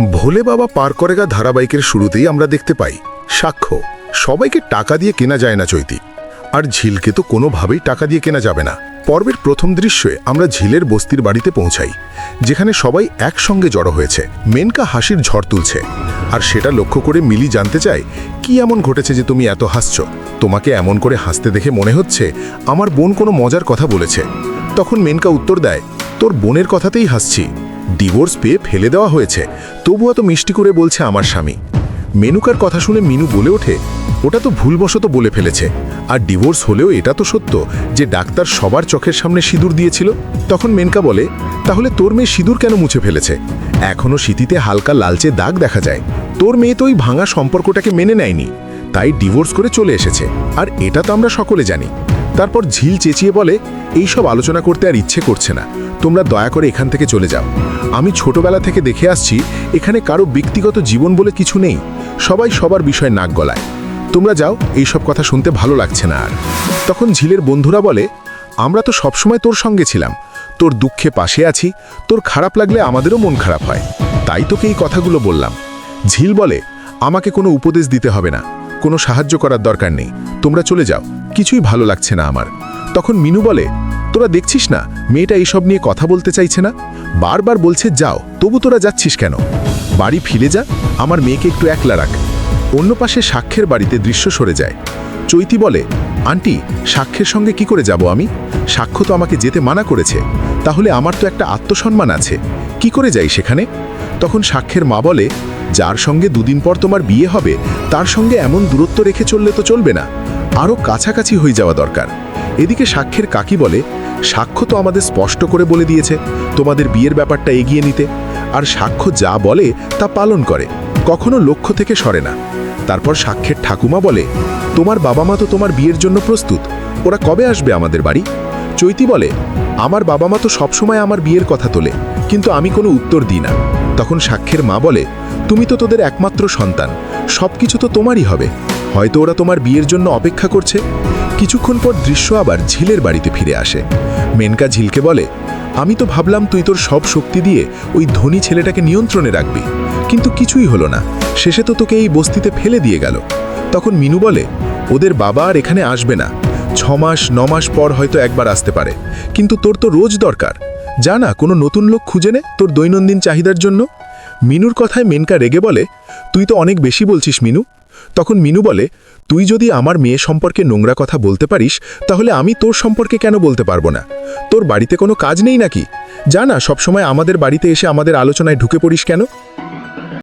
ভোলে বাবা পার করেগা ধারাবাহিকের শুরুতেই আমরা দেখতে পাই, সাক্ষ্য, সবাইকে টাকা দিয়ে কেনা যায় না চৈতি। আর ঝিলকে তো কোনোভাবেই টাকা দিয়ে কেনা যাবে না। পর্বের প্রথম দৃশ্যে আমরা ঝিলের বস্তির বাড়িতে পৌঁছাই, যেখানে সবাই একসঙ্গে জড়ো হয়েছে, মেনকা হাসির ঝড় তুলছে। আর সেটা লক্ষ্য করে মিলি জানতে চায়, কি এমন ঘটেছে যে তুমি এত হাসছ? তোমাকে এমন করে হাসতে দেখে মনে হচ্ছে আমার বোন কোনো মজার কথা বলেছে। তখন মেনকা উত্তর দেয়, তোর বোনের কথাতেই হাসছি। ডিভোর্স পেয়ে ফেলে দেওয়া হয়েছে। তবু এত মিষ্টি করে বলছে আমার স্বামী। মেনুকার কথা শুনে মিনু বলে ওঠে, ওটা তো ভুলবশত বলে ফেলেছে। আর ডিভোর্স হলেও এটা তো সত্য যে ডাক্তার সবার চোখের সামনে সিঁদুর দিয়েছিল? তখন মেনকা বলে, তাহলে তোর মেয়ে সিঁদুর কেন মুছে ফেলেছে? এখনও স্মৃতিতে হালকা লালচে দাগ দেখা যায়। তোর মেয়ে তো ওই ভাঙা সম্পর্কটাকে মেনে নেয়নি। তাই ডিভোর্স করে চলে এসেছে। আর এটা তো আমরা সকলে জানি। তারপর ঝিল চেঁচিয়ে বলে, এইসব আলোচনা করতে আর ইচ্ছে করছে না। তোমরা দয়া করে এখান থেকে চলে যাও। আমি ছোটবেলা থেকে দেখে আসছি, এখানে কারও ব্যক্তিগত জীবন বলে কিছু নেই। সবাই সবার বিষয়ে নাক গলায়। তোমরা যাও, এইসব কথা শুনতে ভালো লাগছে না আর। তখন ঝিলের বন্ধুরা বলে, আমরা তো সবসময় তোর সঙ্গে ছিলাম। তোর দুঃখে পাশে আছি, তোর খারাপ লাগলে আমাদেরও মন খারাপ হয়। তাই তোকে এই কথাগুলো বললাম। ঝিল বলে, আমাকে কোনো উপদেশ দিতে হবে না। কোনো সাহায্য করার দরকার নেই। তোমরা চলে যাও। কিছুই ভালো লাগছে না আমার। তখন মিনু বলে তোরা দেখছিস না, মেয়েটা এইসব নিয়ে কথা বলতে চাইছে না? বারবার বলছে, যাও, তবু তোরা যাচ্ছিস কেন? বাড়ি ফিরে যা, আমার মেয়েকে একটু একলা রাখ। অন্য পাশে সাক্ষ্যের বাড়িতে দৃশ্য সরে যায়। চৈতি বলে, আন্টি সাক্ষ্যের সঙ্গে কি করে যাব আমি? সাক্ষ্য তো আমাকে যেতে মানা করেছে। তাহলে আমার তো একটা আত্মসম্মান আছে। কি করে যাই সেখানে? তখন সাক্ষ্যের মা বলে, যার সঙ্গে দুদিন পর তোমার বিয়ে হবে, তার সঙ্গে এমন দূরত্ব রেখে চললে তো চলবে না। আরও কাছাকাছি হয়ে যাওয়া দরকার। এদিকে সাক্ষ্যের কাকি বলে সাক্ষ্য তো আমাদের স্পষ্ট করে বলে দিয়েছে, তোমাদের বিয়ের ব্যাপারটা এগিয়ে নিতে। আর সাক্ষ্য যা বলে, তা পালন করে, কখনো লক্ষ্য থেকে সরে না। তারপর সাক্ষ্যের ঠাকুমা বলে, তোমার বাবা মা তো তোমার বিয়ের জন্য প্রস্তুত, ওরা কবে আসবে আমাদের বাড়ি? চৈতি বলে, আমার বাবা মা তো সবসময় আমার বিয়ের কথা তোলে, কিন্তু আমি কোনো উত্তর দিই না। তখন সাক্ষ্যের মা বলে, তুমি তো তোদের একমাত্র সন্তান সব কিছু তো তোমারই হবে। হয়তো ওরা তোমার বিয়ের জন্য অপেক্ষা করছে। কিছুক্ষণ পর দৃশ্য আবার ঝিলের বাড়িতে ফিরে আসে। মেনকা ঝিলকে বলে, আমি তো ভাবলাম তুই তোর সব শক্তি দিয়ে ওই ধনী ছেলেটাকে নিয়ন্ত্রণে রাখবি। কিন্তু কিছুই হলো না। শেষে তো তোকে এই বস্তিতে ফেলে দিয়ে গেল। তখন মিনু বলে, ওদের বাবা আর এখানে আসবে না। ছ মাস, ন মাস পর হয়তো একবার আসতে পারে। কিন্তু তোর তো রোজ দরকার। যা না, কোনো নতুন লোক খুঁজে নে তোর দৈনন্দিন চাহিদার জন্য? মিনুর কথায় মেনকা রেগে বলে, তুই তো অনেক বেশি বলছিস, মিনু। তখন মিনু বলে, তুই যদি আমার মেয়ে সম্পর্কে নোংরা কথা বলতে পারিস, তাহলে আমি তোর সম্পর্কে কেন বলতে পারব না? তোর বাড়িতে কোনো কাজ নেই নাকি? জানা সবসময় আমাদের বাড়িতে এসে আমাদের আলোচনায় ঢুকে পড়িস কেন?